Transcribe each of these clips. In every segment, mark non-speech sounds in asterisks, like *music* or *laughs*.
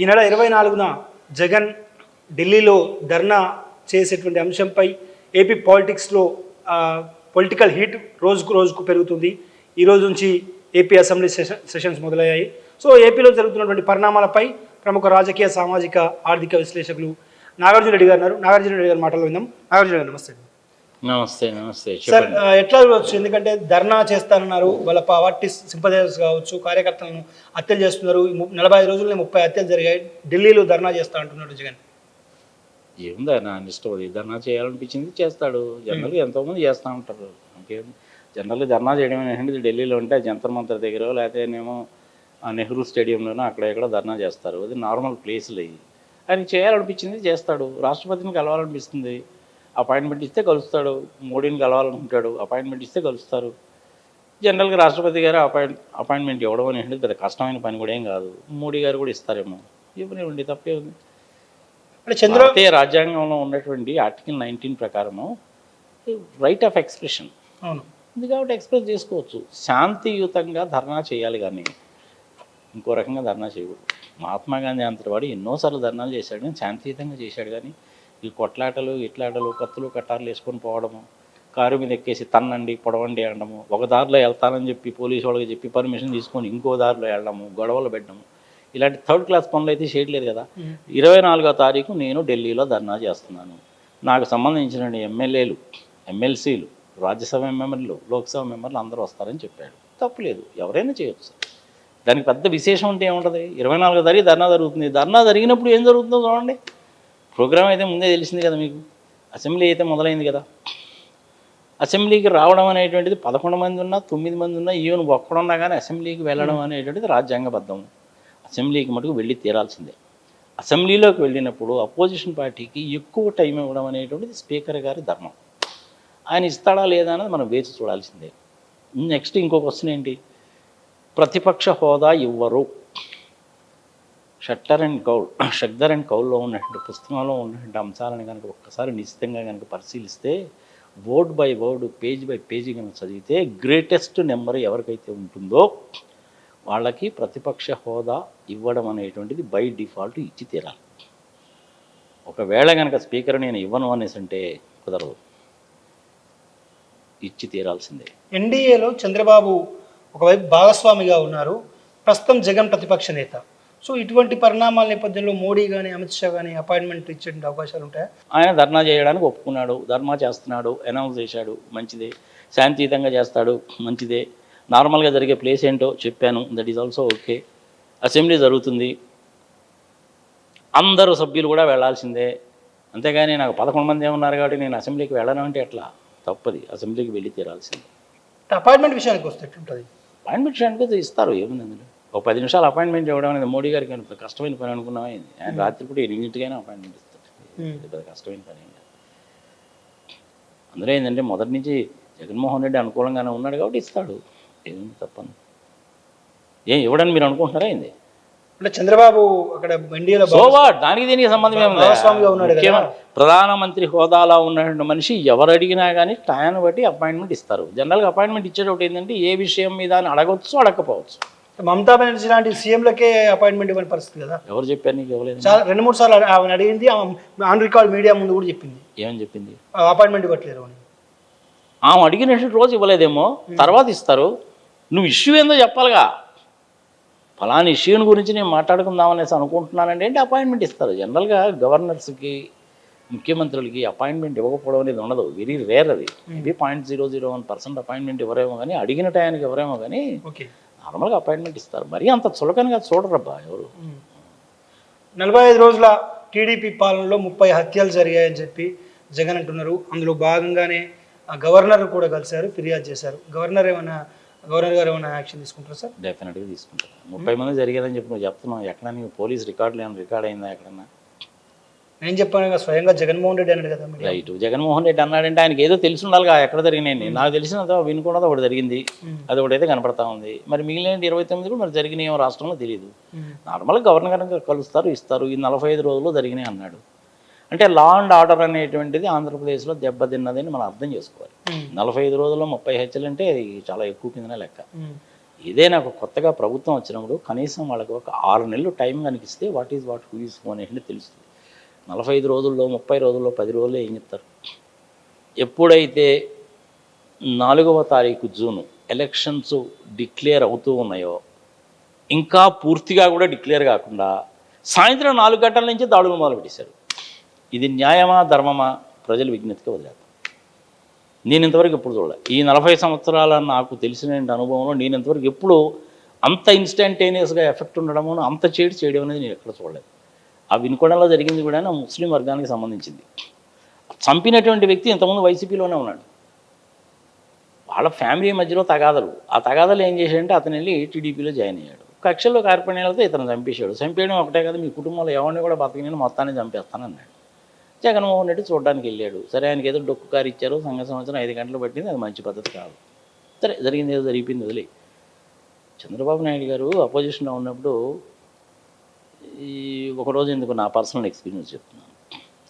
ఈ నెల ఇరవై నాలుగున జగన్ ఢిల్లీలో ధర్నా చేసేటువంటి అంశంపై ఏపీ పాలిటిక్స్లో పొలిటికల్ హీట్ రోజుకు రోజుకు పెరుగుతుంది. ఈరోజు నుంచి ఏపీ అసెంబ్లీ సెషన్ సెషన్స్ మొదలయ్యాయి. సో ఏపీలో జరుగుతున్నటువంటి పరిణామాలపై ప్రముఖ రాజకీయ సామాజిక ఆర్థిక విశ్లేషకులు నాగార్జున రెడ్డి గారు ఉన్నారు. నాగార్జున రెడ్డి గారి మాటలు విందాం. నాగార్జున గారు నమస్తే. నమస్తే నమస్తే. సార్ ఎట్లా చూడవచ్చు? ఎందుకంటే ధర్నా చేస్తానన్నారు. వాళ్ళ పార్టీ సింపదైజర్స్ కావచ్చు కార్యకర్తలను హత్యలు చేస్తున్నారు. నలభై ఐదు రోజుల్లో ముప్పై హత్యలు జరిగాయి. ఢిల్లీలో ధర్నా చేస్తా అంటున్నాడు జగన్. ఏముందా నా ఇష్టం ధర్నా చేయాలనిపించింది చేస్తాడు. జనరల్గా ఎంతోమంది చేస్తూ ఉంటారు. ఇంకేం జనరల్గా ధర్నా చేయడం అనేది ఢిల్లీలో ఉంటే జంతర్ మంతర్ దగ్గర లేకపోతేనేమో ఆ నెహ్రూ స్టేడియంలోనో అక్కడ ఎక్కడ ధర్నా చేస్తారు. అది నార్మల్ ప్లేస్లు. అవి ఆయన చేయాలనిపించింది చేస్తాడు. రాష్ట్రపతిని కలవాలనిపిస్తుంది. అపాయింట్మెంట్ ఇస్తే కలుస్తాడు. మోడీని కలవాలనుకుంటాడు. అపాయింట్మెంట్ ఇస్తే కలుస్తారు. జనరల్గా రాష్ట్రపతి గారు అపాయింట్ అపాయింట్మెంట్ ఇవ్వడం అనేది పెద్ద కష్టమైన పని కూడా ఏం కాదు. మోడీ గారు కూడా ఇస్తారేమో. ఇవ్వనివ్వండి తప్పే ఉంది. అంటే చంద్ర రాజ్యాంగంలో ఉన్నటువంటి ఆర్టికల్ నైన్టీన్ ప్రకారము రైట్ ఆఫ్ ఎక్స్ప్రెషన్ అవును. ఉంది కాబట్టి ఎక్స్ప్రెస్ చేసుకోవచ్చు. శాంతియుతంగా ధర్నా చేయాలి కానీ ఇంకో రకంగా ధర్నా చేయకూడదు. మహాత్మా గాంధీ అంతటి వాడు ఎన్నోసార్లు ధర్నాలు చేశాడు కానీ శాంతియుతంగా చేశాడు కానీ ఈ కొట్లాటలు ఇట్లాటలు కత్తులు కట్టార్లు వేసుకొని పోవడము కారు మీద ఎక్కేసి తన్నండి పొడవండి అనడము ఒక దారిలో వెళ్తానని చెప్పి పోలీసు వాళ్ళకి చెప్పి పర్మిషన్ తీసుకొని ఇంకో దారిలో వెళ్ళడము గొడవలు పెట్టడము. ఇలాంటి థర్డ్ క్లాస్ పనులు అయితే చేయట్లేదు కదా. ఇరవై నాలుగో తారీఖు నేను ఢిల్లీలో ధర్నా చేస్తున్నాను. నాకు సంబంధించిన ఎమ్మెల్యేలు ఎమ్మెల్సీలు రాజ్యసభ మెంబర్లు లోక్సభ మెంబర్లు అందరూ వస్తారని చెప్పాడు. తప్పులేదు. ఎవరైనా చేయొచ్చు సార్. దానికి పెద్ద విశేషం అంటే ఏముంటుంది? ఇరవై నాలుగో తారీఖు ధర్నా జరుగుతుంది. ధర్నా జరిగినప్పుడు ఏం జరుగుతుందో చూడండి. ప్రోగ్రామ్ అయితే ముందే తెలిసింది కదా మీకు? అసెంబ్లీ అయితే మొదలైంది కదా. అసెంబ్లీకి రావడం అనేటువంటిది పదకొండు మంది ఉన్నా తొమ్మిది మంది ఉన్నా ఈవెన్ ఒక్కడున్నా కానీ అసెంబ్లీకి వెళ్ళడం అనేటువంటిది రాజ్యాంగబద్ధం అసెంబ్లీకి మటుకు వెళ్ళి తీరాల్సిందే. అసెంబ్లీలోకి వెళ్ళినప్పుడు అపోజిషన్ పార్టీకి ఎక్కువ టైం ఇవ్వడం అనేటువంటిది స్పీకర్ గారి ధర్మం. ఆయన ఇస్తాడా లేదా అన్నది మనం వేచి చూడాల్సిందే. నెక్స్ట్ ఇంకో క్వశ్చన్ ఏంటి? ప్రతిపక్ష హోదా ఇవ్వరు. షట్టర్ అండ్ కౌల్ షక్దర్ అండ్ కౌల్లో ఉన్నటువంటి పుస్తకంలో ఉన్నటువంటి అంశాలను కనుక ఒక్కసారి నిశ్చితంగా కనుక పరిశీలిస్తే word by word page by page కనుక చదివితే గ్రేటెస్ట్ నెంబర్ ఎవరికైతే ఉంటుందో వాళ్ళకి ప్రతిపక్ష హోదా ఇవ్వడం అనేటువంటిది బై డిఫాల్ట్ ఇచ్చి తీరాలి. ఒకవేళ కనుక స్పీకర్ నేను ఇవ్వను అనేసి అంటే కుదరదు. ఇచ్చి తీరాల్సిందే. ఎన్డీఏలో చంద్రబాబు ఒకవైపు భాగస్వామిగా ఉన్నారు. ప్రస్తుతం జగన్ ప్రతిపక్ష నేత. సో ఇటువంటి పరిణామాల నేపథ్యంలో మోడీ కానీ అమిత్ షా కానీ అపాయింట్మెంట్ ఇచ్చే అవకాశాలు ఉంటాయా? ఆయన ధర్నా చేయడానికి ఒప్పుకున్నాడు ధర్నా చేస్తున్నాడు అనౌన్స్ చేశాడు మంచిదే. శాంతియుతంగా చేస్తాడు మంచిదే. నార్మల్గా జరిగే ప్లేస్ ఏంటో చెప్పాను that is also okay assembly జరుగుతుంది. అందరూ సభ్యులు కూడా వెళ్ళాల్సిందే అంతేగాని నాకు పదకొండు మంది ఏమన్నారు కాబట్టి నేను అసెంబ్లీకి వెళ్ళను అంటే ఎట్లా? తప్పది అసెంబ్లీకి వెళ్ళి తీరాల్సిందే. అపాయింట్మెంట్ విషయానికి వస్తే ఎట్లుంటుంది? అపాయింట్మెంట్ చేయడానికి ఇస్తారు ఏముంది అందులో? ఒక పది నిమిషాలు అపాయింట్మెంట్ ఇవ్వడం అనేది మోడీ గారికి ఏమైనా కష్టమైన పని అనుకున్నామా? ఆయన రాత్రిపూట ఎన్నింటికైనా అపాయింట్మెంట్ ఇస్తారు ఇది పెద్ద కష్టమైన పని. అందులో ఏంటంటే మొదటి నుంచి జగన్మోహన్ రెడ్డి అనుకూలంగానే ఉన్నాడు కాబట్టి ఇస్తాడు. ఏమి తప్పను. ఏం ఇవ్వడని మీరు అనుకుంటున్నారా ఏంది? అంటే చంద్రబాబు అక్కడ వాట్ దానికి దీనికి సంబంధం ప్రధానమంత్రి హోదాలో ఉన్నటువంటి మనిషి ఎవరు అడిగినా కానీ టయాన్ని బట్టి అపాయింట్మెంట్ ఇస్తారు. జనరల్గా అపాయింట్మెంట్ ఇచ్చేటప్పుడు ఏంటంటే ఏ విషయం మీద అని అడగవచ్చు అడగకపోవచ్చు. మమతా బెనర్జీ లాంటి సీఎంలకే అపాయింట్మెంట్ ఇవ్వని పరిస్థితి కదా. ఎవరు చెప్పారు నీకు? ఇవ్వలేదు చాలా రెండు మూడు సార్లు ఆమె అడిగింది ఆన్ రికార్డ్ మీడియా ముందు కూడా చెప్పింది. ఏమని చెప్పింది? అపాయింట్మెంట్ ఇవ్వట్లేరు అని. ఆమె అడిగినటువంటి రోజు ఇవ్వలేదేమో తర్వాత ఇస్తారు. నువ్వు ఇష్యూ ఏందో చెప్పాలిగా. ఫలానా ఇష్యూని గురించి నేను మాట్లాడుకుందాం అనేసి అనుకుంటున్నానండి అంటే అపాయింట్మెంట్ ఇస్తారు? జనరల్గా గవర్నర్స్కి ముఖ్యమంత్రులకి అపాయింట్మెంట్ ఇవ్వకపోవడం అనేది ఉండదు. వెరీ రేర్ అది. ఇది point zero zero one percent appointment ఎవరేమో కానీ అడిగిన టయానికి ఎవరేమో కానీ ఓకే. నార్మల్గా అపాయింట్మెంట్ ఇస్తారు. మరీ అంత చులకనగా చూడరబ్బా ఎవరు. నలభై ఐదు రోజుల టీడీపీ పాలనలో ముప్పై హత్యలు జరిగాయని చెప్పి జగన్ అంటున్నారు. అందులో భాగంగానే ఆ గవర్నర్ కూడా కలిశారు ఫిర్యాదు చేశారు. గవర్నర్ ఏమైనా గవర్నర్ గారు ఏమైనా యాక్షన్ తీసుకుంటారు సార్? డెఫినెట్గా తీసుకుంటారు. ముప్పై మంది జరిగేదని చెప్పి నువ్వు చెప్తున్నావు. ఎక్కడ నీకు పోలీస్ రికార్డులు ఏమైనా రికార్డ్ అయిందా ఎక్కడన్నా? నేను చెప్పాను కదా స్వయంగా జగన్మోహన్ రెడ్డి అన్నాడు కదా. రైట్. జగన్మోహన్ రెడ్డి అన్నాడంటే ఆయనకి ఏదో తెలిసి ఉండాలిగా ఎక్కడ జరిగినాయి. నాకు తెలిసినంత వినుకున్నది ఒకటి జరిగింది. అది ఒకటైతే కనపడతా ఉంది. మరి మిగిలిన ఇరవై తొమ్మిది కూడా మరి జరిగినాయో రాష్ట్రంలో తెలియదు. నార్మల్గా గవర్నర్ కలుస్తారు ఇస్తారు. ఈ నలభై ఐదు రోజుల్లో జరిగినాయి అన్నాడు. అంటే లా అండ్ ఆర్డర్ అనేటువంటిది ఆంధ్రప్రదేశ్లో దెబ్బతిన్నదని మనం అర్థం చేసుకోవాలి. నలభై ఐదు రోజుల్లో ముప్పై హెచ్చలు అంటే అది చాలా ఎక్కువ కిందనే లెక్క. ఏదైనా ఒక కొత్తగా ప్రభుత్వం వచ్చినప్పుడు కనీసం వాళ్ళకి ఒక ఆరు నెలలు టైం కనిపిస్తే what is what who is who అనేది తెలుస్తుంది. నలభై ఐదు రోజుల్లో ముప్పై రోజుల్లో పది రోజుల్లో ఏం చెప్తారు? ఎప్పుడైతే నాలుగవ తారీఖు జూన్ ఎలక్షన్స్ డిక్లేర్ అవుతూ ఉన్నాయో ఇంకా పూర్తిగా కూడా డిక్లేర్ కాకుండా సాయంత్రం నాలుగు గంటల నుంచి దాడులు మొదలుపెట్టేశారు. ఇది న్యాయమా ధర్మమా? ప్రజలు విజ్ఞతగా వదిలేదు నేను ఇంతవరకు ఎప్పుడు చూడలే. ఈ నలభై సంవత్సరాల నాకు తెలిసిన అనుభవంలో నేను ఇంతవరకు ఎప్పుడు అంత ఇన్స్టంటేనియస్గా ఎఫెక్ట్ ఉండడము అంత చేడు చేయడం అనేది నేను ఎక్కడ చూడలేదు. ఆ వినుకొండలో జరిగింది కూడా నా ముస్లిం వర్గానికి సంబంధించింది. చంపినటువంటి వ్యక్తి ఇంతకుముందు వైసీపీలోనే ఉన్నాడు. వాళ్ళ ఫ్యామిలీ మధ్యలో తగాదలు. ఆ తగాదలు ఏం చేశాడంటే అతను వెళ్ళి టీడీపీలో జాయిన్ అయ్యాడు. కక్షల్లో కార్పణ్యాలతో ఇతను చంపేశాడు. చంపేయడం ఒకటే కదా మీ కుటుంబంలో ఎవరిని కూడా బతకని మొత్తాన్ని చంపేస్తానన్నాడు జగన్మోహన్ రెడ్డి చూడడానికి వెళ్ళాడు. సరే ఆయనకి ఏదో డొక్కు కారు ఇచ్చారు సంఘ సంవత్సరం ఐదు గంటలు పట్టింది అది మంచి పద్ధతి కాదు. సరే జరిగింది ఏదో జరిగిపోయింది వదిలే చంద్రబాబు నాయుడు గారు అపోజిషన్లో ఉన్నప్పుడు ఈ ఒకరోజు ఎందుకు నా పర్సనల్ ఎక్స్పీరియన్స్ చెప్తున్నాను.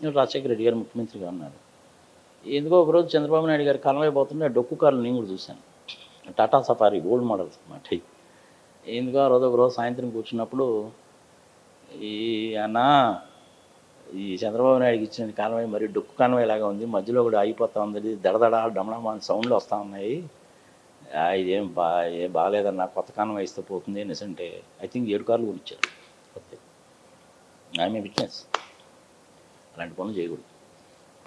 నేను రాజశేఖర రెడ్డి గారు ముఖ్యమంత్రిగా ఉన్నారు. ఎందుకో ఒకరోజు చంద్రబాబు నాయుడు గారు కలవై పోతుంటే డొక్కు కార్లు నేను కూడా చూశాను. టాటా సఫారీ గోల్డ్ మోడల్స్ అనమాట ఎందుకో ఆ రోజు ఒకరోజు సాయంత్రం కూర్చున్నప్పుడు ఈ అన్న ఈ చంద్రబాబు నాయుడుకి ఇచ్చిన కాన్వాయ్ మరి డొక్కు కాన్వాయ్ లాగా ఉంది. మధ్యలో కూడా అయిపోతా ఉంది. దడదడ డమడమా సౌండ్లు వస్తూ ఉన్నాయి. ఇదేం బా ఏం బాగాలేదన్న కొత్త కాన్వాయ్ ఇస్తే పోతుంది అనేసి అంటే ఐ థింక్ ఏడు కార్లు కొనిచ్చారు. ఇచ్చారు ఐఎమ్ బిజినెస్ అలాంటి పనులు చేయకూడదు.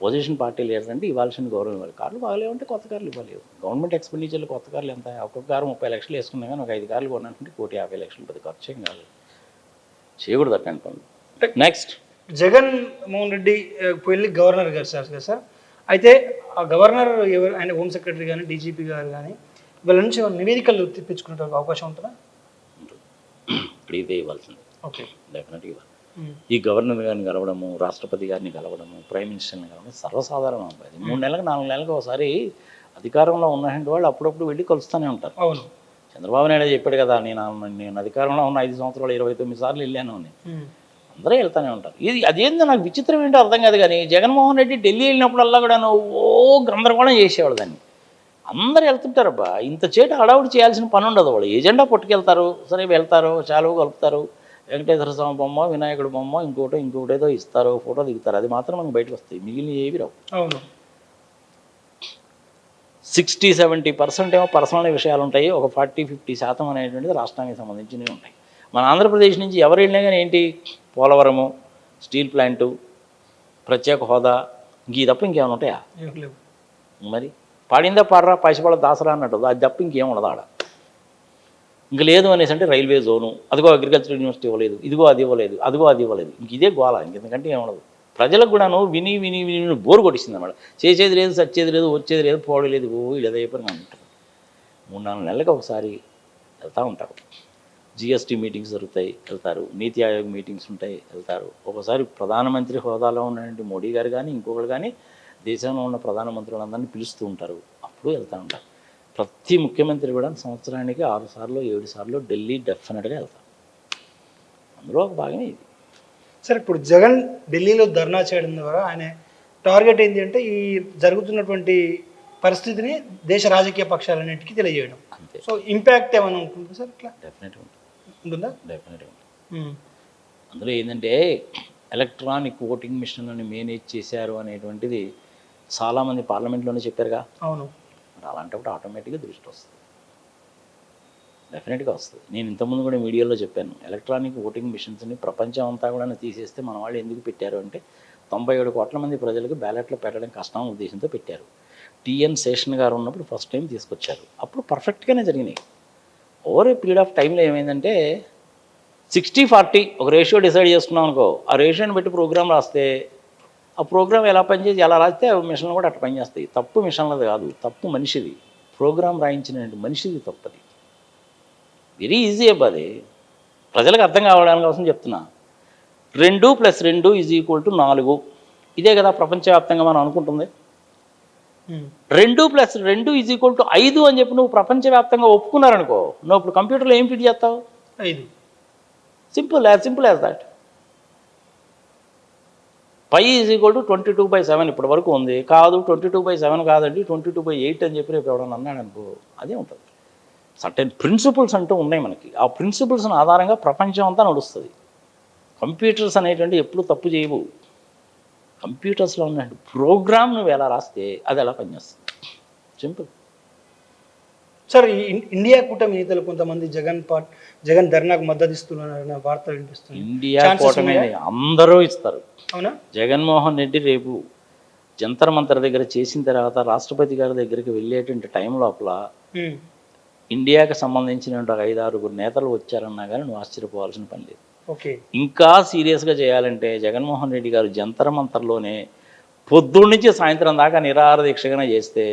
పొజిషన్ పార్టీ లీడర్ అంటే ఇవ్వాల్సిన గౌరవం ఇవ్వాలి కార్లు బాగాలేవంటే కొత్త కార్లు ఇవ్వలేవు. గవర్నమెంట్ ఎక్స్పెండిచర్లు కొత్త కార్లు ఎంత? ఒక్కొక్క కారు ముప్పై లక్షలు వేసుకున్నా కానీ ఒక ఐదు కార్లు కొనాలంటే కోటి యాభై లక్షలు పది ఖర్చు ఏం కాదు. చేయకూడదు అట్లాంటి పనులు. నెక్స్ట్ జగన్ మోహన్ రెడ్డి ఆ, వెళ్ళి గవర్నర్ గారు సార్ సార్? అయితే ఆ గవర్నర్ ఎవరు? ఆయన హోమ్ సెక్రటరీ కానీ డీజీపీ గారు కానీ వీళ్ళ నుంచి నివేదికలు తెప్పించుకునే అవకాశం ఉంటుందా? *clears throat* ఇదే ఇవ్వాల్సింది. ఓకే. డెఫినెట్గా ఇవ్వాలి. ఈ గవర్నర్ గారిని కలవడము రాష్ట్రపతి గారిని కలవడము ప్రైమ్ మినిస్టర్ని కలవడం సర్వసాధారణం అబ్బాయి. మూడు నెలలకు నాలుగు నెలలకు ఒకసారి అధికారంలో ఉన్నటువంటి వాళ్ళు అప్పుడప్పుడు వెళ్ళి కలుస్తూనే ఉంటారు. అవును. చంద్రబాబు నాయుడు చెప్పాడు కదా నేను నేను అధికారంలో ఉన్న ఐదు సంవత్సరాలు ఇరవై తొమ్మిది సార్లు వెళ్ళాను అని. అందరూ వెళ్తూనే ఉంటారు. ఇది అదేందో నాకు విచిత్రం ఏంటో అర్థం కాదు కానీ జగన్మోహన్ రెడ్డి ఢిల్లీ వెళ్ళినప్పుడల్లా కూడా ఓ గందరగోళం చేసేవాడు దాన్ని. అందరూ వెళ్తుంటారబ్బా ఇంత చేటు హడావుడి చేయాల్సిన పని ఉండదు. వాళ్ళు ఏజెండా పట్టుకెళ్తారు? సరే వెళ్తారు చాలువ కలుపుతారు. వెంకటేశ్వర స్వామి బొమ్మ వినాయకుడి బొమ్మ ఇంకోటో ఇంకోటేదో ఇస్తారు ఫోటో దిగుతారు. అది మాత్రం మనకు బయటకు వస్తాయి. మిగిలిన ఏవి రావు. అవును. సిక్స్టీ సెవెంటీ పర్సెంట్ ఏమో పర్సనల్ విషయాలు ఉంటాయి. ఒక ఫార్టీ ఫిఫ్టీ శాతం అనేటువంటిది రాష్ట్రానికి సంబంధించినవి ఉంటాయి. మన ఆంధ్రప్రదేశ్ నుంచి ఎవరు వెళ్ళినా కానీ ఏంటి? పోలవరము స్టీల్ ప్లాంటు ప్రత్యేక హోదా ఇంక తప్ప ఇంకేమైనా ఉంటాయా? మరి పాడిందా పాడరా? పైసపడ దాసరా అన్నట్టు. అది తప్ప ఇంకేం ఉండదు ఆడ. ఇంక లేదు అనేసి అంటే రైల్వే జోను అదిగో అగ్రికల్చర్ యూనివర్సిటీ ఇవ్వలేదు ఇదిగో అది ఇవ్వలేదు అదిగో అది ఇవ్వలేదు. ఇంక ఇదే గోళ ఇంకెందుకంటే ఏం ఉండదు ప్రజలకు కూడాను విని విని విని విని బోరు కొట్టిస్తుంది అన్నమాట చేసేది లేదు సచ్చేది లేదు వచ్చేది లేదు పోవడం లేదు ఓ ఇలా అయిపోయి అంటారు. మూడు నాలుగు నెలలకు ఒకసారి వెళ్తూ ఉంటారు. జిఎస్టీ మీటింగ్స్ జరుగుతాయి వెళ్తారు. నీతి ఆయోగ్ మీటింగ్స్ ఉంటాయి వెళ్తారు. ఒకసారి ప్రధానమంత్రి హోదాలో ఉన్నటువంటి మోడీ గారు కానీ ఇంకొకరు కానీ దేశంలో ఉన్న ప్రధానమంత్రులందరినీ పిలుస్తూ ఉంటారు. అప్పుడు వెళ్తూ ఉంటారు. ప్రతి ముఖ్యమంత్రి కూడా సంవత్సరానికి ఆరు సార్లు ఏడు సార్లు ఢిల్లీ డెఫినెట్గా వెళ్తారు. అందులో ఒక భాగమే ఇది. సార్ ఇప్పుడు జగన్ ఢిల్లీలో ధర్నా చేయడం ద్వారా ఆయన టార్గెట్ ఏంటి అంటే ఈ జరుగుతున్నటువంటి పరిస్థితిని దేశ రాజకీయ పక్షాలన్నింటికి తెలియజేయడం. అంతే. సో ఇంపాక్ట్ ఏమైనా ఉంటుందా సార్ ఇట్లా? డెఫినెట్గా ఉంటుంది. ఉంటుందా? డెఫినెట్గా ఉంటుంది. అందులో ఏంటంటే ఎలక్ట్రానిక్ ఓటింగ్ మిషన్లను మేనేజ్ చేశారు అనేటువంటిది చాలామంది పార్లమెంట్లోనే చెప్పారుగా. అవును. మరి అలాంటప్పుడు ఆటోమేటిక్గా దృష్టి వస్తుంది. డెఫినెట్గా వస్తుంది. నేను ఇంతకుముందు కూడా మీడియాలో చెప్పాను ఎలక్ట్రానిక్ ఓటింగ్ మిషన్స్ని ప్రపంచం అంతా కూడా తీసేస్తే మన వాళ్ళు ఎందుకు పెట్టారు అంటే తొంభై ఏడు కోట్ల మంది ప్రజలకు బ్యాలెట్లు పెట్టడం కష్టం ఉద్దేశంతో పెట్టారు. టిఎన్ శేషన్ గారు ఉన్నప్పుడు ఫస్ట్ టైం తీసుకొచ్చారు. అప్పుడు పర్ఫెక్ట్గానే జరిగినాయి. ఓవర్ ఏ పీరియడ్ ఆఫ్ టైంలో ఏమైందంటే సిక్స్టీ ఫార్టీ ఒక రేషియో డిసైడ్ చేసుకున్నాం అనుకో ఆ రేషియోని బట్టి ప్రోగ్రామ్ రాస్తే ఆ ప్రోగ్రామ్ ఎలా పనిచేసి ఎలా రాస్తే ఆ మిషన్లు కూడా అట్లా పనిచేస్తాయి. తప్పు మిషన్లది కాదు తప్పు మనిషిది. ప్రోగ్రామ్ రాయించిన మనిషిది తప్పది. వెరీ ఈజీ అబ్బా అది. ప్రజలకు అర్థం కావడానికి కోసం చెప్తున్నా. రెండు ప్లస్ రెండు ఈజ్ ఈక్వల్ టు నాలుగు. ఇదే కదా ప్రపంచవ్యాప్తంగా మనం అనుకుంటుంది. రెండు ప్లస్ రెండు ఈజ్ ఈక్వల్ టు ఐదు అని చెప్పి నువ్వు ప్రపంచవ్యాప్తంగా ఒప్పుకున్నారనుకో నువ్వు ఇప్పుడు కంప్యూటర్లో ఏం ఫిట్ చేస్తావు? ఐదు. Simple as simple as that. Pi is equal to twenty two by seven ఇప్పటి వరకు ఉంది. కాదు ట్వంటీ టూ బై సెవెన్ కాదండి ట్వంటీ టూ బై ఎయిట్ అని చెప్పి రేపు ఎవడన్నా అన్నాడు అనుకో అదే ఉంటుంది. సర్టెన్ ప్రిన్సిపల్స్ అంటూ ఉన్నాయి మనకి. ఆ ప్రిన్సిపల్స్ని ఆధారంగా ప్రపంచం అంతా నడుస్తుంది. కంప్యూటర్స్ అనేటువంటి ఎప్పుడు తప్పు చేయవు. కంప్యూటర్స్లో ఉన్న ప్రోగ్రామ్ నువ్వు ఎలా రాస్తే అది ఎలా పనిచేస్తుంది? సింపుల్ సార్ ఇండియా కూటమి నేతలు కొంతమంది జగన్ పార్ట్ జగన్ ధర్నాకు మద్దతు ఇస్తున్నారన్న వార్తలు వినిపిస్తుంది. ఇండియా కూటమి? అందరూ ఇస్తారు. అవునా? జగన్మోహన్ రెడ్డి రేపు జంతర్ మంతర్ దగ్గర చేసిన తర్వాత రాష్ట్రపతి గారి దగ్గరికి వెళ్ళేటువంటి టైం లోపల. ఇండియాకి సంబంధించిన ఒక ఐదు ఆరుగురు నేతలు వచ్చారన్నా కానీ నువ్వు ఆశ్చర్యపోవాల్సిన పని లేదు. ఓకే. ఇంకా సీరియస్గా చేయాలంటే జగన్మోహన్ రెడ్డి గారు జంతర్ మంతర్లోనే పొద్దున్న నుంచి సాయంత్రం దాకా నిరాహార దీక్షగానే చేస్తే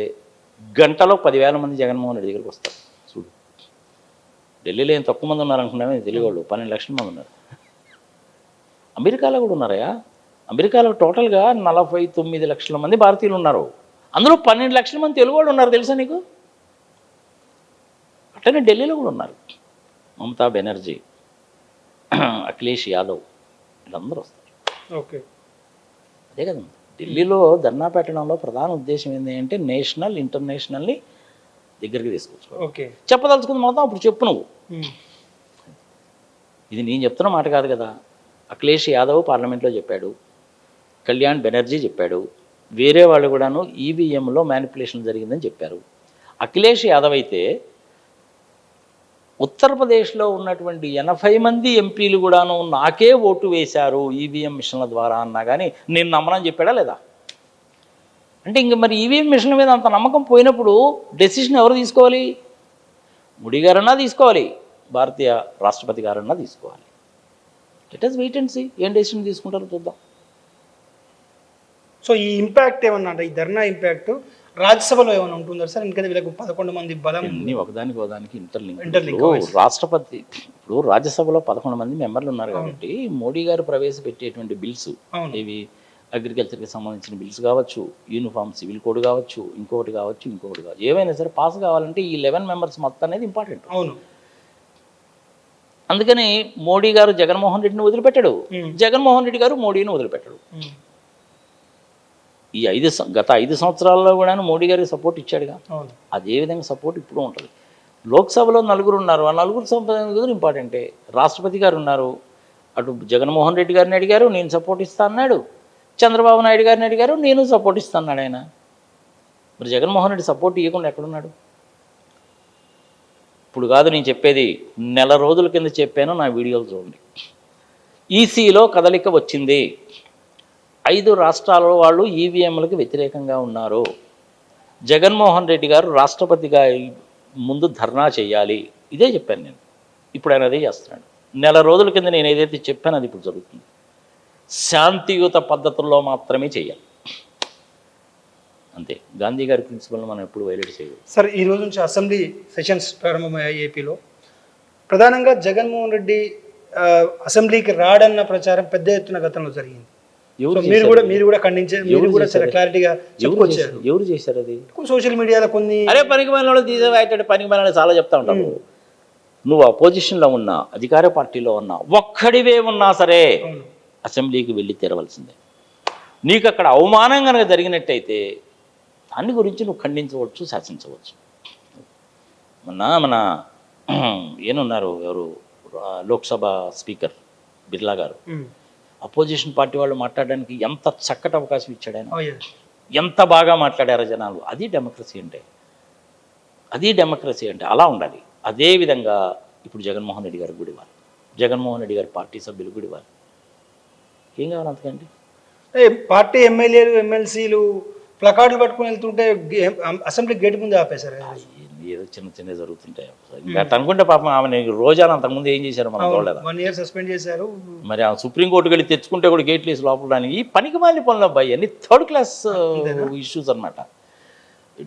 గంటలో పదివేల మంది జగన్మోహన్ రెడ్డి దగ్గరికి వస్తారు. చూడు. ఢిల్లీలో ఏం తక్కువ మంది ఉన్నారు అనుకున్నామే తెలుగు వాళ్ళు. పన్నెండు లక్షల మంది ఉన్నారు. అమెరికాలో కూడా ఉన్నారయ్యా. అమెరికాలో టోటల్గా నలభై తొమ్మిది లక్షల మంది భారతీయులు ఉన్నారు. అందులో పన్నెండు లక్షల మంది తెలుగు వాళ్ళు ఉన్నారు తెలుసా నీకు? అట్లనే ఢిల్లీలో కూడా ఉన్నారు. మమతా బెనర్జీ అఖిలేష్ యాదవ్ వీళ్ళందరూ వస్తారు. ఓకే. అదే కదా ఢిల్లీలో ధర్నా పెట్టడంలో ప్రధాన ఉద్దేశం ఏంటి అంటే నేషనల్ ఇంటర్నేషనల్ని దగ్గరికి తీసుకొచ్చు ఓకే. చెప్పదలుచుకుంది మొత్తం అప్పుడు చెప్పు నువ్వు. ఇది నేను చెప్తున్న మాట కాదు కదా. అఖిలేష్ యాదవ్ పార్లమెంట్లో చెప్పాడు. కళ్యాణ్ బెనర్జీ చెప్పాడు. వేరే వాళ్ళు కూడాను ఈవీఎంలో మ్యానిపులేషన్ జరిగిందని చెప్పారు. అఖిలేష్ యాదవ్ అయితే ఉత్తరప్రదేశ్లో ఉన్నటువంటి ఎనభై మంది ఎంపీలు కూడాను నాకే ఓటు వేశారు ఈవీఎం మిషన్ల ద్వారా అన్నా కానీ నేను నమ్మనని చెప్పాడా లేదా? అంటే ఇంక మరి ఈవీఎం మిషన్ మీద అంత నమ్మకం పోయినప్పుడు డెసిషన్ ఎవరు తీసుకోవాలి? ముడి గారన్నా తీసుకోవాలి భారతీయ రాష్ట్రపతి గారన్నా తీసుకోవాలి. Let us wait and see ఏం డెసిషన్ తీసుకుంటారో చూద్దాం. సో ఈ ఇంపాక్ట్ ఏమన్నా అంటే ఈ ధర్నా ఇంపాక్ట్ రాజ్యసభలో ఏమైనా ఉంటుందా సార్? ఎందుకంటే వీళ్ళకి పదకొండు మంది బలం అన్ని ఒకదానికి ఒకదానికి ఇంటర్లింక్. yes. రాష్ట్రపతి ఇప్పుడు రాజ్యసభలో పదకొండు మంది మెంబర్లు ఉన్నారు కాబట్టి మోడీ గారు ప్రవేశపెట్టేటువంటి బిల్స్ ఇవి అగ్రికల్చర్కి సంబంధించిన బిల్స్ కావచ్చు యూనిఫామ్ సివిల్ కోడ్ కావచ్చు ఇంకొకటి కావచ్చు ఇంకొకటి కావచ్చు. ఏవైనా సరే పాస్ కావాలంటే ఈ లెవెన్ మెంబర్స్ మొత్తం అనేది ఇంపార్టెంట్. అవును. అందుకని మోడీ గారు జగన్మోహన్ రెడ్డిని వదిలిపెట్టాడు. జగన్మోహన్ రెడ్డి గారు మోడీని వదిలిపెట్టాడు. ఈ ఐదు గత ఐదు సంవత్సరాల్లో కూడా మోడీ గారికి సపోర్ట్ ఇచ్చాడుగా. అదే విధంగా సపోర్ట్ ఇప్పుడు ఉంటుంది. లోక్సభలో నలుగురు ఉన్నారు. ఆ నలుగురు నలుగురు ఇంపార్టెంటే? రాష్ట్రపతి గారు ఉన్నారు. అటు జగన్మోహన్ రెడ్డి గారిని అడిగారు నేను సపోర్ట్ ఇస్తా అన్నాడు. చంద్రబాబు నాయుడు గారిని అడిగారు నేను సపోర్ట్ ఇస్తా అన్నాడు ఆయన. మరి జగన్మోహన్ రెడ్డి సపోర్ట్ ఇవ్వకుండా ఎక్కడున్నాడు? ఇప్పుడు కాదు నేను చెప్పేది నెల రోజుల కింద చెప్పాను నా వీడియోలు చూడండి. ఈసీలో కదలిక వచ్చింది. ఐదు రాష్ట్రాల వాళ్ళు ఈవీఎంలకు వ్యతిరేకంగా ఉన్నారు. జగన్మోహన్ రెడ్డి గారు రాష్ట్రపతిగా ముందు ధర్నా చేయాలి. ఇదే చెప్పాను నేను. ఇప్పుడు ఆయన అదే చేస్తున్నాడు. నెల రోజుల కింద నేను ఏదైతే చెప్పానో అది ఇప్పుడు జరుగుతుంది. శాంతియుత పద్ధతుల్లో మాత్రమే చేయాలి. అంతే. గాంధీ గారి ప్రిన్సిపల్ని మనం ఎప్పుడు వైలేట్ చేయకూడదు సార్ ఈ రోజు నుంచి అసెంబ్లీ సెషన్స్ ప్రారంభమయ్యాయి ఏపీలో. ప్రధానంగా జగన్మోహన్ రెడ్డి అసెంబ్లీకి రాడన్న ప్రచారం పెద్ద ఎత్తున గతంలో జరిగింది. ఎవరు మీరు కూడా? మీరు కూడా మీరు కూడా చాలా? క్లారిటీగా ఎవరు చేశారు? ఎవరు చేశారు అది? సోషల్ మీడియాలో కొన్ని అరే పనికి మనలో తీసేవాయితాడు పనికి మనలో చాలా చెప్తా ఉంటావు నువ్వు అపోజిషన్లో ఉన్నా అధికార పార్టీలో ఉన్నా ఒక్కడివే ఉన్నా సరే అసెంబ్లీకి వెళ్ళి తీరవలసిందే. నీకు అక్కడ అవమానం కనుక జరిగినట్టయితే దాని గురించి నువ్వు ఖండించవచ్చు శాసించవచ్చు. మొన్న మన *clears throat* ఏనున్నారు ఎవరు? లోక్సభ స్పీకర్ బిర్లా గారు. అపోజిషన్ పార్టీ వాళ్ళు మాట్లాడడానికి ఎంత చక్కటి అవకాశం ఇచ్చాడు ఆయన. Oh. ఎంత బాగా మాట్లాడారో జనాలు. అది డెమోక్రసీ అంటే. అది డెమోక్రసీ అంటే. అలా ఉండాలి. అదే విధంగా ఇప్పుడు జగన్మోహన్ రెడ్డి గారికి కూడా ఇవ్వాలి జగన్మోహన్ రెడ్డి గారి పార్టీ సభ్యులు కూడా ఇవ్వాలి ఏం కావాలి అంతకండి పార్టీ ఎమ్మెల్యేలు ఎమ్మెల్సీలు ప్లకార్డులు పట్టుకుని వెళ్తుంటే అసెంబ్లీ గేట్ ముందే ఆపేశారు. ఏదో చిన్న చిన్న జరుగుతుంటాయి ఇంకా అనుకుంటే పాపం ఆమె రోజాను అంతకుముందు ఏం చేశారు మనం చూడలేదా? వన్ ఇయర్ సస్పెండ్ చేశారు. మరి ఆ సుప్రీంకోర్టుకి వెళ్ళి తెచ్చుకుంటే కూడా గేట్లు వేసి లోపలడానికి ఈ పనికి మాలిన పనులు అబ్బాయి అన్ని థర్డ్ క్లాస్ ఇష్యూస్ అన్నమాట.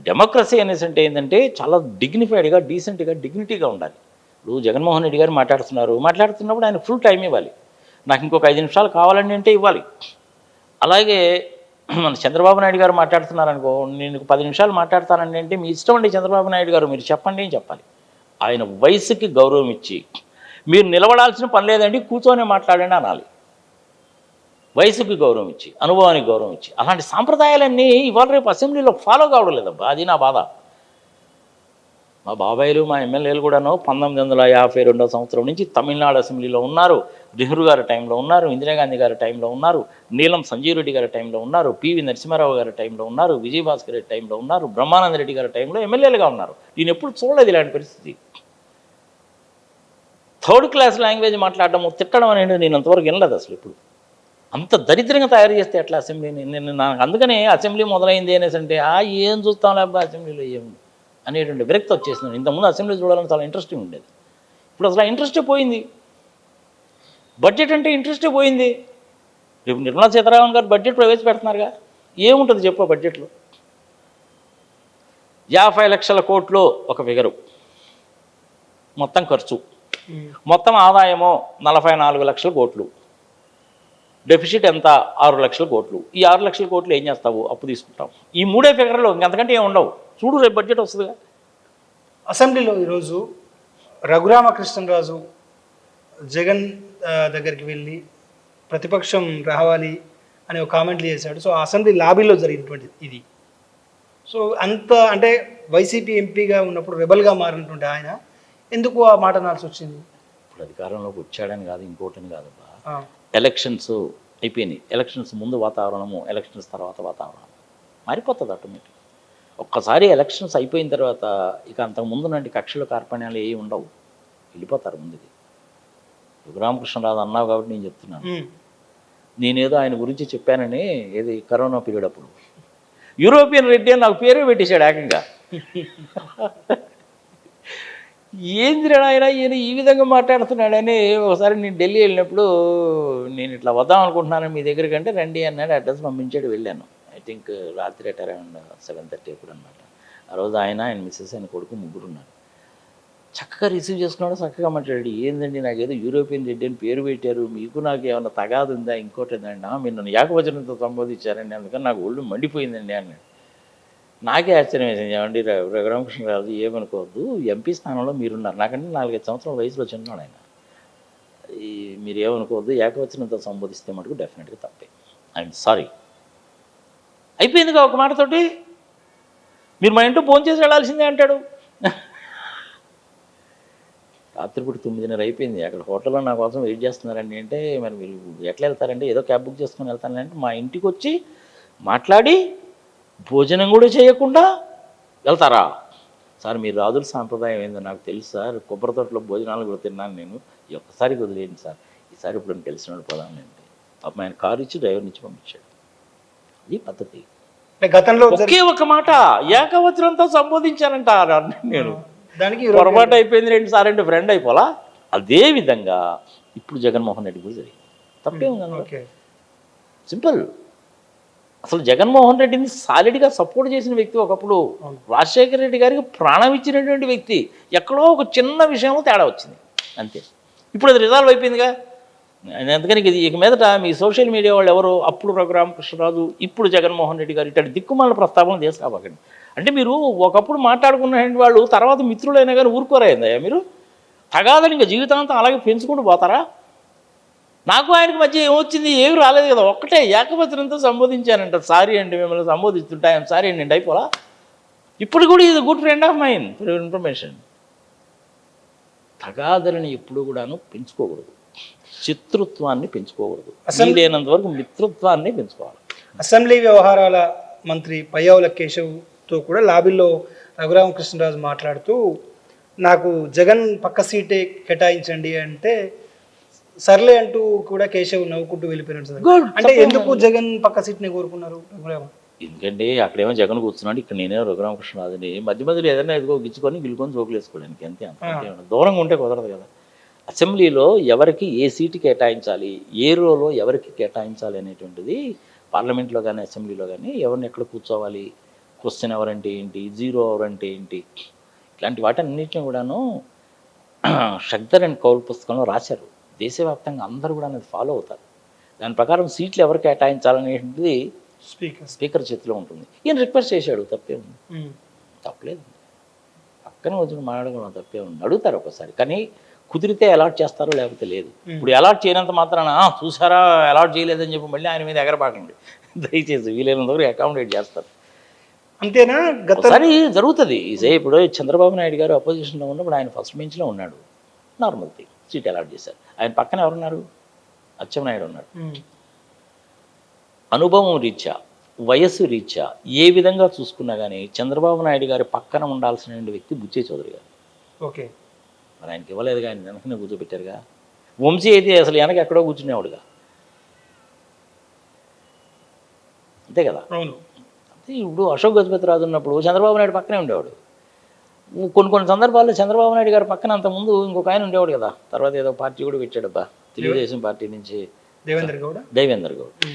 డెమోక్రసీ అనేసి అంటే ఏంటంటే చాలా డిగ్నిఫైడ్గా డీసెంట్గా డిగ్నిటీగా ఉండాలి. ఇప్పుడు జగన్మోహన్ రెడ్డి గారు మాట్లాడుతున్నారు. మాట్లాడుతున్నప్పుడు ఆయన ఫుల్ టైం ఇవ్వాలి. నాకు ఇంకొక ఐదు నిమిషాలు కావాలండి అంటే ఇవ్వాలి. అలాగే మన చంద్రబాబు నాయుడు గారు మాట్లాడుతున్నారు అనుకో నేను పది నిమిషాలు మాట్లాడతానండి అంటే మీ ఇష్టం అండి చంద్రబాబు నాయుడు గారు మీరు చెప్పండి అని చెప్పాలి. ఆయన వయసుకి గౌరవం ఇచ్చి మీరు నిలబడాల్సిన పని లేదండి కూర్చొని మాట్లాడండి అనాలి. వయసుకి గౌరవం ఇచ్చి అనుభవానికి గౌరవం ఇచ్చి అలాంటి సాంప్రదాయాలన్నీ ఇవాళ రేపు అసెంబ్లీలో ఫాలో కావడం లేదబ్బా అది నా బాధ. మా బాబాయిలు మా ఎమ్మెల్యేలు కూడాను పంతొమ్మిది వందల యాభై రెండో సంవత్సరం నుంచి తమిళనాడు అసెంబ్లీలో ఉన్నారు. నెహ్రూ గారి టైంలో ఉన్నారు ఇందిరాగాంధీ గారి టైంలో ఉన్నారు నీలం సంజీవ్ రెడ్డి గారి టైంలో ఉన్నారు పివి నరసింహారావు గారి టైంలో ఉన్నారు విజయభాస్కర్ రెడ్డి టైంలో ఉన్నారు బ్రహ్మానంద రెడ్డి గారి టైంలో ఎమ్మెల్యేలుగా ఉన్నారు. నేను ఎప్పుడు చూడలేదు ఇలాంటి పరిస్థితి. థర్డ్ క్లాస్ లాంగ్వేజ్ మాట్లాడడం తిట్టడం అనేది నేను అంతవరకు వినలేదు అసలు ఇప్పుడు అంత దరిద్రంగా తయారు చేస్తే ఎట్లా అసెంబ్లీని నేను నాకు అందుకనే అసెంబ్లీ మొదలైంది అనేసి అంటే ఆ ఏం చూస్తాం అబ్బా అసెంబ్లీలో ఏం? అనేటువంటి విరక్తి వచ్చేసింది. ఇంతకుముందు అసెంబ్లీ చూడాలని చాలా ఇంట్రెస్టింగ్ ఉండేది. ఇప్పుడు అసలు ఇంట్రెస్ట్ ఇంట్రెస్టే పోయింది. బడ్జెట్ అంటే ఇంట్రెస్టే పోయింది. రేపు నిర్మలా సీతారామన్ గారు బడ్జెట్ ప్రవేశపెడుతున్నారుగా. ఏముంటుంది చెప్పు ఆ బడ్జెట్లో? యాభై లక్షల కోట్లు ఒక ఫిగరు. మొత్తం ఖర్చు. మొత్తం ఆదాయము నలభై నాలుగు లక్షల కోట్లు. డెఫిసిట్ ఎంత? ఆరు లక్షల కోట్లు. ఈ ఆరు లక్షల కోట్లు ఏం చేస్తావు? అప్పు తీసుకుంటాం ఈ మూడే ఫిగర్లు ఇంకంతకంటే ఏం ఉండవు. చూడు రేపు బడ్జెట్ వస్తుందిగా. అసెంబ్లీలో ఈరోజు రఘురామకృష్ణరాజు జగన్ దగ్గరికి వెళ్ళి ప్రతిపక్షం రావాలి అనే ఒక కామెంట్లు చేశాడు. సో అసెంబ్లీ లాబీలో జరిగినటువంటి ఇది. సో అంత అంటే వైసీపీ ఎంపీగా ఉన్నప్పుడు రెబల్గా మారినటువంటి ఆయన ఎందుకు ఆ మాట అనాల్సి వచ్చింది? ఇప్పుడు అధికారంలోకి వచ్చాడని కాదు ఇంకోటని కాదు ఎలక్షన్స్ అయిపోయినాయి. ఎలక్షన్స్ ముందు వాతావరణము ఎలక్షన్స్ తర్వాత వాతావరణం. మారిపోతుంది ఆటోమేటిక్ ఒక్కసారి ఎలక్షన్స్ అయిపోయిన తర్వాత ఇక అంతకు ముందు నుండి కక్షలు కార్పణ్యాలు ఏవి ఉండవు. వెళ్ళిపోతారు ముందుకి. రామకృష్ణరాజు అన్నావు కాబట్టి నేను చెప్తున్నాను. నేనేదో ఆయన గురించి చెప్పానని ఏది కరోనా పీరియడ్ అప్పుడు. యూరోపియన్ రెడ్డి అని నాకు పేరే పెట్టేశాడు ఏకంగా. ఏందిరా ఆయన? ఈయన ఈ విధంగా మాట్లాడుతున్నాడని ఒకసారి నేను ఢిల్లీ వెళ్ళినప్పుడు నేను ఇట్లా వద్దాం అనుకుంటున్నాను మీ దగ్గరికి అంటే రండి అన్నాడు. అడ్రస్ పంపించాడు వెళ్ళాను. ఐ థింక్ రాత్రి అట్ అరౌండ్ సెవెన్ థర్టీ ఎప్పుడు అనమాట ఆ రోజు ఆయన ఆయన మిస్సెస్ ఆయన కొడుకు ముగ్గురు ఉన్నారు చక్కగా రిసీవ్ చేసుకున్నాడు చక్కగా మాట్లాడాడు. ఏందండి నాకు ఏదో యూరోపియన్ రెడ్డి అని పేరు పెట్టారు. మీకు నాకు ఏమైనా తగాదు ఉందా? ఇంకోటి ఉందండి మీరు నన్ను ఏకవచనంతో సంబోధించారండి అందుకని నాకు ఒళ్ళు మండిపోయిందండి అన్నాడు. నాకే ఆశ్చర్యం వేసింది. ఏమండి రఘురామకృష్ణరాజు ఏమనుకోవద్దు. ఎంపీ స్థానంలో మీరున్నారు. నాకంటే నాలుగైదు సంవత్సరాల వయసులో చిన్నాడు ఆయన. ఈ మీరు ఏమనుకోవద్దు. ఏకవచనంతో సంబోధిస్తే మటుకు డెఫినెట్గా తప్పే. I'm sorry. అయిపోయిందిగా ఒక మాటతోటి? మీరు మా ఇంట్లో ఫోన్ చేసి వెళ్ళాల్సిందే అంటాడు. రాత్రిపూట తొమ్మిదిన్నర అయిపోయింది. అక్కడ హోటల్లో నా కోసం వెయిట్ చేస్తున్నారండి. అంటే మరి మీరు ఎట్లా వెళ్తారండి? ఏదో క్యాబ్ బుక్ చేసుకొని వెళ్తానంటే మా ఇంటికి వచ్చి మాట్లాడి భోజనం కూడా చేయకుండా వెళ్తారా? సార్ మీ రాజుల సాంప్రదాయం ఏందో నాకు తెలుసు సార్. కొబ్బరి తోటలో భోజనాలు కూడా తిన్నాను నేను. ఈ ఒక్కసారి వదిలేయండి సార్. ఈసారి ఇప్పుడు నేను తెలిసినట్టు పోదామండి పాపం ఆయన కారు ఇచ్చి డ్రైవర్ని ఇచ్చి పంపించాడు. అది పద్ధతి. గతంలో ఒకే ఒక మాట. ఏకవచనంతో సంబోధించానంట నేను. దానికి పొరపాటు అయిపోయింది రెండు సార్ అంటే ఫ్రెండ్ అయిపోలా అదే విధంగా ఇప్పుడు జగన్మోహన్ రెడ్డి కూడా జరిగింది. తప్పే ఉంది అందులో ఓకే సింపుల్ అసలు జగన్మోహన్ రెడ్డిని సాలిడ్గా సపోర్ట్ చేసిన వ్యక్తి ఒకప్పుడు. రాజశేఖర రెడ్డి గారికి ప్రాణం ఇచ్చినటువంటి వ్యక్తి. ఎక్కడో ఒక చిన్న విషయంలో తేడా వచ్చింది. అంతే. ఇప్పుడు అది రిజాల్వ్ అయిపోయిందిగా. అందుకని ఇది ఇక మీదట మీ సోషల్ మీడియా వాళ్ళు ఎవరు అప్పుడు రఘురామకృష్ణరాజు ఇప్పుడు జగన్మోహన్ రెడ్డి గారు ఇట్లాంటి దిక్కుమాల ప్రస్తావన తీసుకురాబాకండి అంటే మీరు ఒకప్పుడు మాట్లాడుకున్న వాళ్ళు తర్వాత మిత్రులైనా కానీ ఊరుకోరైందయ్యా మీరు? తగాదని ఇంకా జీవితాంతం అలాగే పెంచుకుంటూ పోతారా? నాకు ఆయనకి మధ్య ఏమొచ్చింది ఏమి రాలేదు కదా ఒక్కటే ఏకపత్రంతో సంబోధించానంట. సారీ అండి మిమ్మల్ని సంబోధిస్తుంటే ఆయన సారీ అండి అండి అయిపోలా? ఇప్పుడు కూడా ఇది good friend of mine for information తగాదలని ఎప్పుడు కూడాను పెంచుకోకూడదు. శత్రుత్వాన్ని పెంచుకోకూడదు. వీలైనంత వరకు మిత్రుత్వాన్ని పెంచుకోవాలి. అసెంబ్లీ వ్యవహారాల మంత్రి పయ్యావుల కేశవ్తో కూడా లాబీలో రఘురామకృష్ణరాజు మాట్లాడుతూ నాకు జగన్ పక్క సీటే కేటాయించండి అంటే సర్లే అంటూ కూడా కేశవ్ నవ్వుకుంటూ Good. అంటే ఎందుకు జగన్ పక్క సీట్ని కోరుకున్నారు రఘురామ? ఎందుకంటే అక్కడేమో జగన్ కూర్చున్నాడు ఇక్కడ నేనే రఘురామకృష్ణరాజుని. మధ్య మధ్యలో ఏదైనా ఎదుగో గిచ్చుకొని గిలుకొని జోకులు వేసుకోవడానికి అంతే. దూరంగా ఉంటే కుదరదు కదా. అసెంబ్లీలో ఎవరికి ఏ సీటు కేటాయించాలి ఏ రోలో ఎవరికి కేటాయించాలి అనేటువంటిది పార్లమెంట్లో కానీ అసెంబ్లీలో కానీ ఎవరిని ఎక్కడ కూర్చోవాలి? క్వశ్చన్ ఎవరంటే ఏంటి? జీరో ఎవరంటే ఏంటి? ఇట్లాంటి వాటన్నిటిని కూడాను *clears throat* షగ్దర్ అండ్ కౌల్ పుస్తకంలో రాశారు. దేశవ్యాప్తంగా అందరూ కూడా అది ఫాలో అవుతారు. దాని ప్రకారం సీట్లు ఎవరు కేటాయించాలనేటువంటిది స్పీకర్. స్పీకర్ చేతిలో ఉంటుంది. ఈయన రిక్వెస్ట్ చేశాడు తప్పే ఉంది. తప్పలేదు. పక్కన వచ్చిన మాట్లాడుకున్నాం తప్పే ఉంది. అడుగుతారు ఒకసారి. కానీ కుదిరితే అలాట్ చేస్తారో లేకపోతే లేదు. ఇప్పుడు అలాట్ చేయనంత మాత్రాన "ఆ, చూసారా అలాట్ చేయలేదని చెప్పి మళ్ళీ ఆయన మీద ఎగరబాకండి. *laughs* దయచేసి వీలైనంత వరకు అకామిడేట్ చేస్తారు. అంతేనా? గత ఒకసారి జరుగుతుంది. ఇదే ఇప్పుడు చంద్రబాబు నాయుడు గారు అపోజిషన్లో ఉన్నప్పుడు ఆయన ఫస్ట్ బెంచ్లో ఉన్నాడు. నార్మల్ థింగ్ సీట్ అలాట్ చేశారు. ఆయన పక్కన ఎవరున్నారు? అచ్చెన్నాయుడు ఉన్నాడు. అనుభవం రీత్యా వయస్సు రీత్యా ఏ విధంగా చూసుకున్నా కానీ చంద్రబాబు నాయుడు గారి పక్కన ఉండాల్సిన వ్యక్తి బుచ్చే చౌదరి గారు. ఓకే. మరి ఆయనకి ఇవ్వలేదు కానీ వెనకనే కూర్చోబెట్టారుగా. వంశీ అయితే అసలు వెనక ఎక్కడో కూర్చునేవాడుగా. అంతే కదా? అవును. అంటే ఇప్పుడు అశోక్ గజపతి రాజు ఉన్నప్పుడు చంద్రబాబు నాయుడు పక్కనే ఉండేవాడు. కొన్ని కొన్ని సందర్భాల్లో చంద్రబాబు నాయుడు గారి పక్కన అంత ముందు ఇంకొక ఆయన ఉండేవాడు కదా. తర్వాత ఏదో పార్టీ కూడా పెట్టాడబ్బా. తెలుగుదేశం పార్టీ నుంచి దేవేంద్ర గౌడ? దేవేందర్ గౌడ్.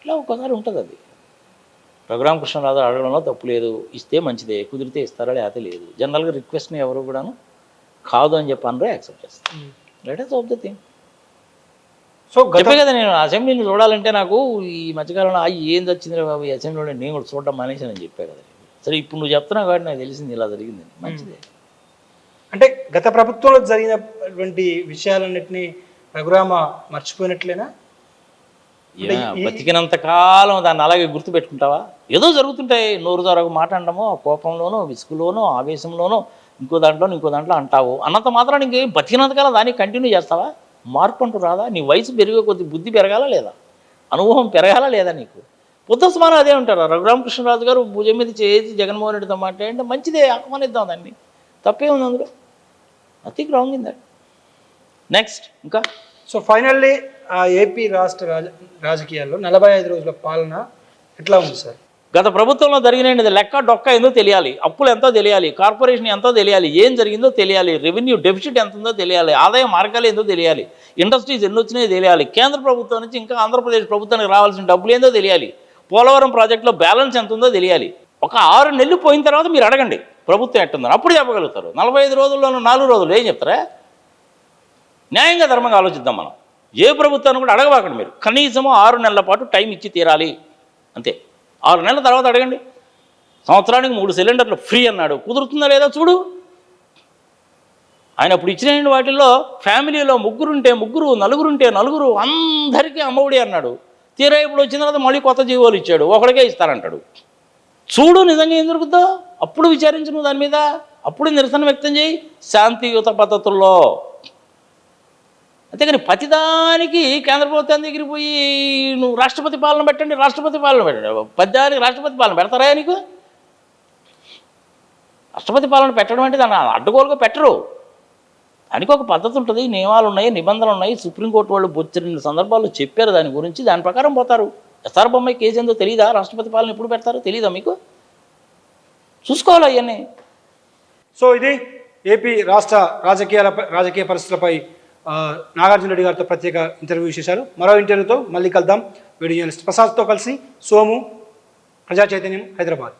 ఇట్లా ఒక్కోసారి ఉంటుంది అది. రఘురామకృష్ణరాజు అడగడంలో తప్పు లేదు. ఇస్తే మంచిదే కుదిరితే ఇస్తారా లేకపోతే లేదు. జనరల్గా రిక్వెస్ట్ని ఎవరు కూడాను కాదు అని చెప్పి అనరే యాక్సెప్ట్ చేస్తారు. ఉమ్. Letters of the thing so గత చెప్పే కదా నేను అసెంబ్లీని చూడాలంటే నాకు ఈ మధ్యకాలంలో ఆ ఏం వచ్చింది బాబు ఈ అసెంబ్లీలో నేను కూడా చూడడం మానేసి అని చెప్పా కదా సరే ఇప్పుడు నువ్వు చెప్తున్నావు కాబట్టి నాకు తెలిసింది ఇలా జరిగిందని. మంచిదే. అంటే గత ప్రభుత్వంలో జరిగినటువంటి విషయాలన్నింటినీ రఘురామ మర్చిపోయినట్లేనా? బతికినంత కాలం దాన్ని అలాగే గుర్తుపెట్టుకుంటావా? ఏదో జరుగుతుంటాయి నోరు జరగ మాట్లాడడమో కోపంలోనో విసుగులోనో ఆవేశంలోనో ఇంకో దాంట్లో ఇంకో దాంట్లో అంటావు. అన్నంత మాత్రం నీకు బతికినంతకాల దాన్ని కంటిన్యూ చేస్తావా? మార్పు అంటూ రాదా? నీ వయసు పెరిగే కొద్ది బుద్ధి పెరగాలా లేదా? అనుభవం పెరగాలా లేదా నీకు? పొద్దు సమానం అదే ఉంటారు రఘురామకృష్ణరాజు గారు భుజం మీద చేసి జగన్మోహన్ రెడ్డితో మాట్లాడంటే మంచిదే ఆహ్వానిద్దాం దాన్ని. తప్పే ఉంది అందులో. Nothing wrong in that next ఇంకా? సో ఫైనల్లీ ఆ ఏపీ రాష్ట్ర రాజ రాజకీయాల్లో నలభై ఐదు రోజుల పాలన ఎట్లా ఉంది సార్? గత ప్రభుత్వంలో జరిగినది లెక్క డొక్క ఏందో తెలియాలి. అప్పులు ఎంతో తెలియాలి. కార్పొరేషన్ ఎంతో తెలియాలి. ఏం జరిగిందో తెలియాలి. రెవెన్యూ డెఫిసిట్ ఎంత ఉందో తెలియాలి. ఆదాయ మార్గాలు ఏందో తెలియాలి. ఇండస్ట్రీస్ ఎన్ని వచ్చినాయో తెలియాలి. కేంద్ర ప్రభుత్వం నుంచి ఇంకా ఆంధ్రప్రదేశ్ ప్రభుత్వానికి రావాల్సిన డబ్బులు ఏందో తెలియాలి. పోలవరం ప్రాజెక్టులో బ్యాలెన్స్ ఎంత ఉందో తెలియాలి. ఒక ఆరు నెలలు పోయిన తర్వాత మీరు అడగండి. ప్రభుత్వం ఎట్టుందని అప్పుడు చెప్పగలుగుతారు. నలభై ఐదు రోజుల్లోనూ నాలుగు రోజులు ఏం చెప్తారా? న్యాయంగా ధర్మంగా ఆలోచిద్దాం మనం. ఏ ప్రభుత్వాన్ని కూడా అడగబాకండి మీరు. కనీసము ఆరు నెలల పాటు టైం ఇచ్చి తీరాలి. అంతే. ఆరు నెలల తర్వాత అడగండి. సంవత్సరానికి మూడు సిలిండర్లు ఫ్రీ అన్నాడు. కుదురుతుందా లేదా చూడు. ఆయన అప్పుడు ఇచ్చిన వాటిల్లో ఫ్యామిలీలో ముగ్గురుంటే ముగ్గురు నలుగురుంటే నలుగురు అందరికీ అమ్మఒడి అన్నాడు. తీరా ఇప్పుడు వచ్చిన తర్వాత మళ్ళీ కొత్త జీవోలు ఇచ్చాడు. ఒకడికే ఇస్తారంటాడు. చూడు నిజంగా ఏం జరుగుతుందో అప్పుడు విచారించు నువ్వు దాని మీద. అప్పుడు నిరసన వ్యక్తం చేయి. శాంతియుత పద్ధతుల్లో. అంతేకాని ప్రతిదానికి కేంద్ర ప్రభుత్వం దగ్గరికి పోయి నువ్వు రాష్ట్రపతి పాలన పెట్టండి రాష్ట్రపతి పాలన పెట్టండి. పద్యానికి రాష్ట్రపతి పాలన పెడతారా నీకు? రాష్ట్రపతి పాలన పెట్టడం అంటే దాన్ని అడ్డగోలుగా పెట్టరు. దానికి ఒక పద్ధతి ఉంటుంది. నియమాలు ఉన్నాయి నిబంధనలు ఉన్నాయి. సుప్రీంకోర్టు వాళ్ళు బొచ్చిన సందర్భాల్లో చెప్పారు దాని గురించి. దాని ప్రకారం పోతారు. ఎస్ఆర్ బొమ్మాయి కేసు ఏందో తెలియదా రాష్ట్రపతి పాలన ఎప్పుడు పెడతారో తెలియదా మీకు? చూసుకోవాలి అవన్నీ. సో ఇది ఏపీ రాష్ట్ర రాజకీయాల రాజకీయ పరిస్థితులపై నాగార్జున రెడ్డి గారితో ప్రత్యేక ఇంటర్వ్యూ చేశారు మరో ఇంటర్వ్యూతో మళ్ళీ కలుద్దాం. వీడియో జర్నలిస్ట్ ప్రసాద్తో కలిసి సోము ప్రజా చైతన్యం హైదరాబాద్.